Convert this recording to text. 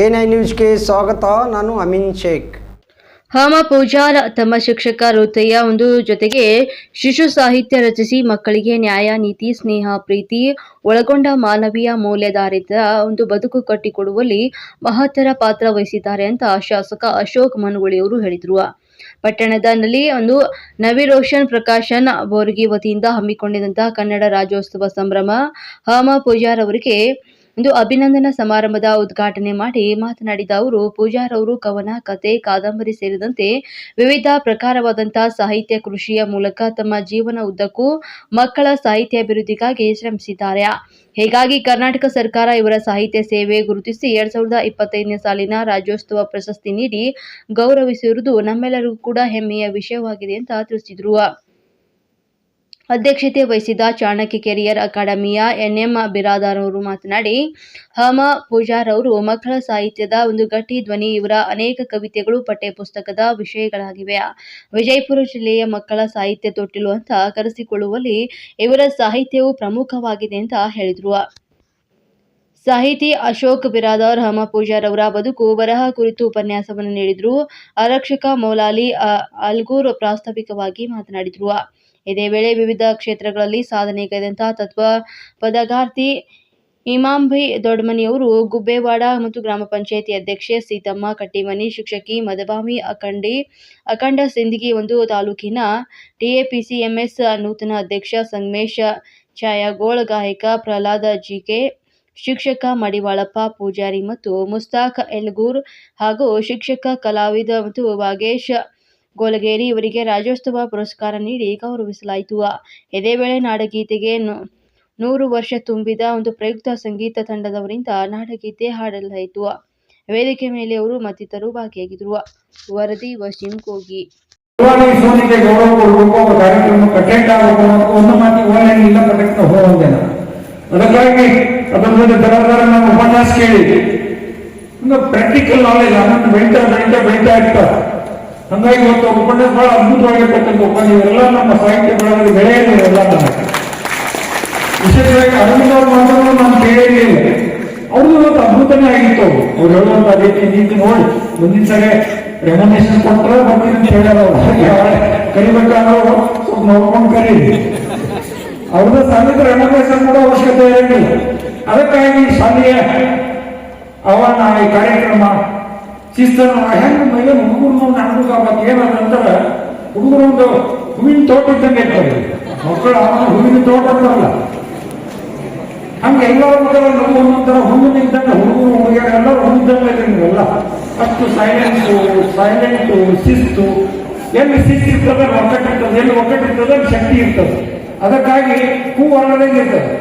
N nine ನ್ಯೂಸ್ಗೆ ಸ್ವಾಗತ, ನಾನು ಅಮಿನ್ ಶೇಖ್. ಹಾಮ ಪೂಜಾರ್ ತಮ್ಮ ಶಿಕ್ಷಕ ವೃತ್ತಿಯ ಒಂದು ಜೊತೆಗೆ ಶಿಶು ಸಾಹಿತ್ಯ ರಚಿಸಿ ಮಕ್ಕಳಿಗೆ ನ್ಯಾಯ, ನೀತಿ, ಸ್ನೇಹ, ಪ್ರೀತಿ, ಒಳಗೊಂಡ ಮಾನವೀಯ ಮೌಲ್ಯಧಾರಿತ ಒಂದು ಬದುಕು ಕಟ್ಟಿಕೊಡುವಲ್ಲಿ ಮಹತ್ತರ ಪಾತ್ರ ವಹಿಸಿದ್ದಾರೆ ಅಂತ ಶಾಸಕ ಅಶೋಕ್ ಮನುಗುಳಿಯವರು ಹೇಳಿದರು. ಪಟ್ಟಣದ ನಲ್ಲಿ ಒಂದು ನವಿರೋಷನ್ ಪ್ರಕಾಶನ್ ಬೋರ್ಗಿ ವತಿಯಿಂದ ಹಮ್ಮಿಕೊಂಡಿದ್ದಂತಹ ಕನ್ನಡ ರಾಜ್ಯೋತ್ಸವ ಸಂಭ್ರಮ ಹಾಮ ಪೂಜಾರ್ ಅವರಿಗೆ ಒಂದು ಅಭಿನಂದನಾ ಸಮಾರಂಭದ ಉದ್ಘಾಟನೆ ಮಾಡಿ ಮಾತನಾಡಿದ ಅವರು ಪೂಜಾರ್ ಅವರು ಕವನ, ಕತೆ, ಕಾದಂಬರಿ ಸೇರಿದಂತೆ ವಿವಿಧ ಪ್ರಕಾರವಾದಂತಹ ಸಾಹಿತ್ಯ ಕೃಷಿಯ ಮೂಲಕ ತಮ್ಮ ಜೀವನ ಉದ್ದಕ್ಕೂ ಮಕ್ಕಳ ಸಾಹಿತ್ಯ ಅಭಿವೃದ್ಧಿಗಾಗಿ ಶ್ರಮಿಸಿದ್ದಾರೆ. ಹೀಗಾಗಿ ಕರ್ನಾಟಕ ಸರ್ಕಾರ ಇವರ ಸಾಹಿತ್ಯ ಸೇವೆ ಗುರುತಿಸಿ ಎರಡ್ ಸಾವಿರದ ಇಪ್ಪತ್ತೈದನೇ ಸಾಲಿನ ರಾಜ್ಯೋತ್ಸವ ಪ್ರಶಸ್ತಿ ನೀಡಿ ಗೌರವಿಸಿರುವುದು ನಮ್ಮೆಲ್ಲರಿಗೂ ಕೂಡ ಹೆಮ್ಮೆಯ ವಿಷಯವಾಗಿದೆ ಅಂತ ತಿಳಿಸಿದರು. ಅಧ್ಯಕ್ಷತೆ ವಹಿಸಿದ ಚಾಣಕ್ಯ ಕೆರಿಯರ್ ಅಕಾಡೆಮಿಯ ಎನ್ಎಂ ಬಿರಾದಾರ್ ಅವರು ಮಾತನಾಡಿ, ಹಮ ಪೂಜಾರ್ ಅವರು ಮಕ್ಕಳ ಸಾಹಿತ್ಯದ ಒಂದು ಗಟ್ಟಿ ಧ್ವನಿ, ಇವರ ಅನೇಕ ಕವಿತೆಗಳು ಪಠ್ಯ ಪುಸ್ತಕದ ವಿಷಯಗಳಾಗಿವೆ. ವಿಜಯಪುರ ಜಿಲ್ಲೆಯ ಮಕ್ಕಳ ಸಾಹಿತ್ಯ ತೊಟ್ಟಿಲು ಅಂತ ಕರೆಸಿಕೊಳ್ಳುವಲ್ಲಿ ಇವರ ಸಾಹಿತ್ಯವು ಪ್ರಮುಖವಾಗಿದೆ ಅಂತ ಹೇಳಿದರು. ಸಾಹಿತಿ ಅಶೋಕ್ ಬಿರಾದಾರ್ ಹಮ ಪೂಜಾರವರ ಬದುಕು, ಬರಹ ಕುರಿತು ಉಪನ್ಯಾಸವನ್ನು ನೀಡಿದ್ರು. ಆರಕ್ಷಕ ಮೌಲಾಲಿ ಅಲ್ಗೂರ್ ಪ್ರಾಸ್ತಾವಿಕವಾಗಿ ಮಾತನಾಡಿದರು. ಇದೇ ವೇಳೆ ವಿವಿಧ ಕ್ಷೇತ್ರಗಳಲ್ಲಿ ಸಾಧನೆಗೈದಂತಹ ತತ್ವ ಪದಗಾರ್ತಿ ಇಮಾಂಭಿ ದೊಡ್ಡಮನಿಯವರು ಗುಬ್ಬೇವಾಡ ಮತ್ತು ಗ್ರಾಮ ಪಂಚಾಯಿತಿ ಅಧ್ಯಕ್ಷೆ ಸೀತಮ್ಮ ಕಟ್ಟಿಮನಿ, ಶಿಕ್ಷಕಿ ಮದಬಾಮಿ ಅಖಂಡಿ, ಅಖಂಡ ಸಿಂದಗಿ ಒಂದು ತಾಲೂಕಿನ ಟಿಎಪಿಸಿಎಂಎಸ್ ನೂತನ ಅಧ್ಯಕ್ಷ ಸಂಗಮೇಶ ಛಾಯಾಗೋಳ್, ಗಾಯಕ ಪ್ರಹ್ಲಾದ ಜಿಕೆ ಶಿಕ್ಷಕ ಮಡಿವಾಳಪ್ಪ ಪೂಜಾರಿ ಮತ್ತು ಮುಸ್ತಾಕ್ ಎಲ್ಗೂರ್ ಹಾಗೂ ಶಿಕ್ಷಕ ಕಲಾವಿದ ಮತ್ತು ವಾಗೇಶ್ ಗೋಲಗೇರಿ ಇವರಿಗೆ ರಾಜ್ಯೋತ್ಸವ ಪುರಸ್ಕಾರ ನೀಡಿ ಗೌರವಿಸಲಾಯಿತು. ಇದೇ ವೇಳೆ ನಾಡಗೀತೆಗೆ ನೂರು ವರ್ಷ ತುಂಬಿದ ಒಂದು ಪ್ರಯುಕ್ತ ಸಂಗೀತ ತಂಡದವರಿಂದ ನಾಡಗೀತೆ ಹಾಡಲಾಯಿತು. ವೇದಿಕೆ ಮೇಲೆ ಅವರು ಮತ್ತಿತರರು ಭಾಗಿಯಾಗಿದ್ದರು. ವರದಿ ವಶೀಂ ಕೋಗಿ. ಜೊತೆ ಬರೋದಾರ ನಾವು ಉಪನ್ಯಾಸ ಕೇಳಿ. ಒಂದು ಪ್ರಾಕ್ಟಿಕಲ್ ನಾಲೆಜ್ ಅದನ್ನು ಬೆಳೀತಾ ಬೆಳೀತಾ ಬೆಳೀತಾ ಇರ್ತಾರೆ ಹಂಗಾಗಿ ಒಂದು ಉಪನ್ಯಾಸ ಬಹಳ ಅದ್ಭುತವಾಗಿರ್ತಕ್ಕಂಥ ಉಪನ್ಯಾಸ. ಎಲ್ಲ ನಮ್ಮ ಸಾಹಿತ್ಯ ಬೆಳೆದ ಬೆಳೆಯಲ್ಲಿ ನಮಗೆ ವಿಶೇಷವಾಗಿ ಅರವಿಂದ ಅವ್ರ ನಾನು ಕೇಳಿರಲಿಲ್ಲ ಅವ್ರದ್ದು ಇವತ್ತು ಅದ್ಭುತನೇ ಆಗಿತ್ತು. ಅವರು ಅವ್ರು ಹೇಳುವಂತ ರೀತಿ ನೀತಿ ನೋಡಿ, ಮುಂದಿನ ಸರಿ ರೆಮನೇಷನ್ ಕೊಟ್ಟರೆ ಬರ್ತೀನಿ ಅಂತ ಅವರೇ. ಕರಿಬೇಕಾದ್ರೆ ಸ್ವಲ್ಪ ನೋಡ್ಕೊಂಡು ಕರೀರಿ. ಅವ್ರದ್ದು ಸಮೇತ ರೆಮನೇಷನ್ ಇರಂಗಿಲ್ಲ ಅದಕ್ಕಾಗಿ ಶಾಲೆಯ ಅವನ ಈ ಕಾರ್ಯಕ್ರಮ, ಶಿಸ್ತನ್ನು ಹೆಂಗೆ ಮೇಲೆ ಹುಡುಗರು ನಡ್ಬೇಕಾಗತ್ತೆ ಏನಂದ್ರೆ ಹುಡುಗರು ಒಂದು ಹೂವಿನ ತೋಟ ಇದ್ದಂಗೆ ಮಕ್ಕಳು ಅವನ ಹೂವಿನ ತೋಟ ಅಂತಾರಲ್ಲ ಹಂಗೆ ಎಲ್ಲರ ಮಕ್ಕಳು ನಾವು ಹುಡುಗನ ಇದ್ದಂಗೆ ಹುಡುಗರು, ಹುಡುಗಿಯರು ಎಲ್ಲರೂ ಹೂವಿದ್ದಂಗೆ ಇದೆ ನೀವೆಲ್ಲ ಅಷ್ಟು ಸೈಲೆಂಟು ಸೈಲೆಂಟು ಶಿಸ್ತು. ಎಲ್ಲಿ ಶಿಸ್ತು ಇರ್ತದೆ ಒಕ್ಕಟ್ಟಿರ್ತದೆ, ಎಲ್ಲಿ ಒಕ್ಕಟ್ಟಿರ್ತದೆ, ಅಲ್ಲಿ ಶಕ್ತಿ ಇರ್ತದೆ. ಅದಕ್ಕಾಗಿ ಹೂ ಅಲ್ಲದೇ ಇರ್ತದೆ.